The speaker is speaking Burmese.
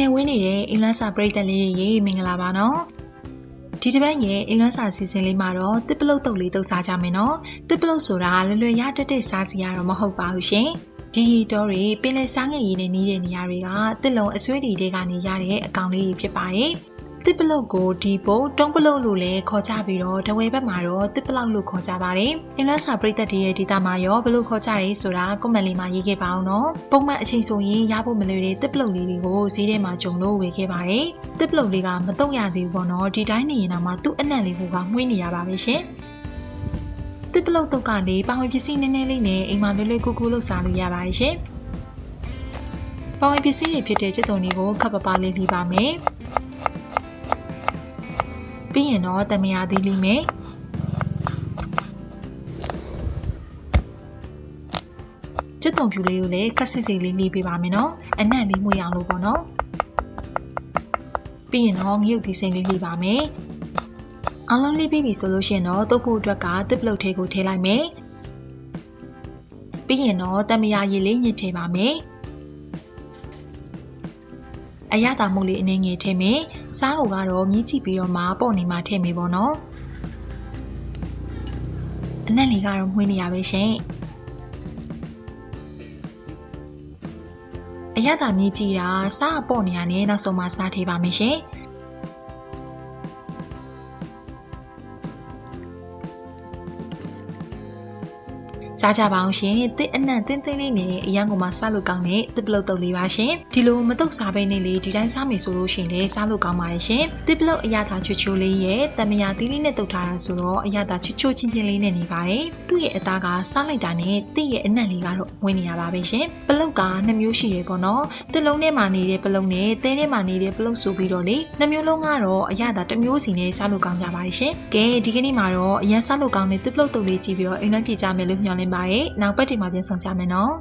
နေတဲ့အိမ်လန်းစာပရိသတ်လေးတွေရေမင်္ဂလာပါနော်ဒီတစ်ပတ်ရဲ့အိမ်လန်းစာစီစဉ်လေးမှာတော့တစ်ပလုတ်တုပ်လေးတုပ်စားကြမယ်နော်တစ်ပလုတ်ဆိုတာလွယ်လွယ်ရတတ်တဲ့စားစီရတော့မဟုတ်ပါဘူးရှင်ဒီရီတော်တွေပင်လယ်စားငယ်ရည်နဲ့နီးတဲ့နေရာတွေကတစ်လုံးအစွဲတွေတွေကနေရတဲ့အကောင်လေးတွေဖြစ်ပါတယ် တစ်ပလုတ်ကိုဒီပုံတုံးပလုတ်လို့လည်းခေါ်ကြပြီးတော့တဝဲဘက်မှာတော့တစ်ပလုတ်လို့ခေါ်ကြပါတယ်။အင်လတ်စာပရိသတ်တွေရဲ့ဒေတာမှာရောဘယ်လိုခေါ်ကြရဲဆိုတာကွန်မန့်လေးမှာရေးခဲ့ပါအောင်နော်။ပုံမှန်အချိန်ဆိုရင်ရဖို့မလွယ်တဲ့တစ်ပလုတ်လေးတွေကိုဈေးထဲမှာဂျုံလို့ဝယ်ခဲ့ပါတယ်။တစ်ပလုတ်လေးကမတုံ့ရသေးဘူးပေါ့နော်။ဒီတိုင်းနေရင်တော့မှသူ့အနံ့လေးကမှွေးနေရပါပဲရှင်။တစ်ပလုတ်တုတ်ကလေပါဝင်ပစ္စည်းနည်းနည်းလေးနဲ့အိမ်မှာလွယ်လွယ်ကူကူလုပ်စားလို့ရပါတယ်ရှင်။ပါဝင်ပစ္စည်းတွေဖြစ်တဲ့ကျက်တုံတွေကိုခပ်ပပလေးလှီပါမယ်။ ပြီးရင်တော့တမယာသီးလိမယ်ကျက်တုံဖြူလေးကိုလည်းခက်စစ်စစ်လေးနေပေးပါမယ်နော်အနံ့လေးမှုရအောင်လို့ပေါ့နော်ပြီးရင်တော့ငရုတ်သီးစိမ့်လေးလေးပါမယ်အားလုံးလေးပြီးပြီဆိုလို့ရှိရင်တော့တုပ်ဖို့အတွက်ကတစ်ပလုတ်ထဲကိုထည့်လိုက်မယ်ပြီးရင်တော့တမယာရည်လေးညှစ်ထည့်ပါမယ် အရသာမှုလေးအနေငယ်ထည့်မယ်။စားကိုကတော့မြည်ကြည့်ပြီးတော့မှပေါ့နေမှထည့်မယ်ပေါ့နော်။အနက်လေးကတော့မှွေးနေရပဲရှင်။အရသာမြည်ကြည့်တာစားပေါ့နေရနဲ့နောက်ဆုံးမှစားထည့်ပါမယ်ရှင်။ စားကြပါအောင်ရှင်တစ်အနံ့တင်းတင်းလေးနဲ့အရန်ကိုမှစားလို့ကောင်းတဲ့တစ်ပလုတ်တုပ်လေးပါရှင်ဒီလိုမတုပ်စားဘဲနဲ့လေဒီတိုင်းစားမယ်ဆိုလို့ရှင်လေစားလို့ကောင်းပါတယ်ရှင်တစ်ပလုတ်အရသာချွချိုလေးရဲ့တမယာသီးလေးနဲ့တုပ်ထားတာဆိုတော့အရသာချွချိုချင်းချင်းလေးနဲ့နေပါတယ်သူ့ရဲ့အသားကစားလိုက်တာနဲ့တစ်ရဲ့အနံ့လေးကတော့ဝင်နေရပါပဲရှင်ပလုတ်ကနှစ်မျိုးရှိရပေါ့နော်တစ်လုံးထဲမှာနေတဲ့ပလုတ်နဲ့တဲထဲမှာနေတဲ့ပလုတ်ဆိုပြီးတော့လေနှစ်မျိုးလုံးကတော့အရသာတစ်မျိုးစီနဲ့စားလို့ကောင်းကြပါတယ်ရှင်ကဲဒီကနေ့မှာတော့အရန်စားလို့ကောင်းတဲ့တစ်ပလုတ်တုပ်လေးကြည့်ပြီးတော့အိမ်နှံပြေကြမယ်လို့မျှော်လင့်ပါတယ်နောက်ပတ်ဒီမှာပြန်ဆောင်ကြမယ်နော်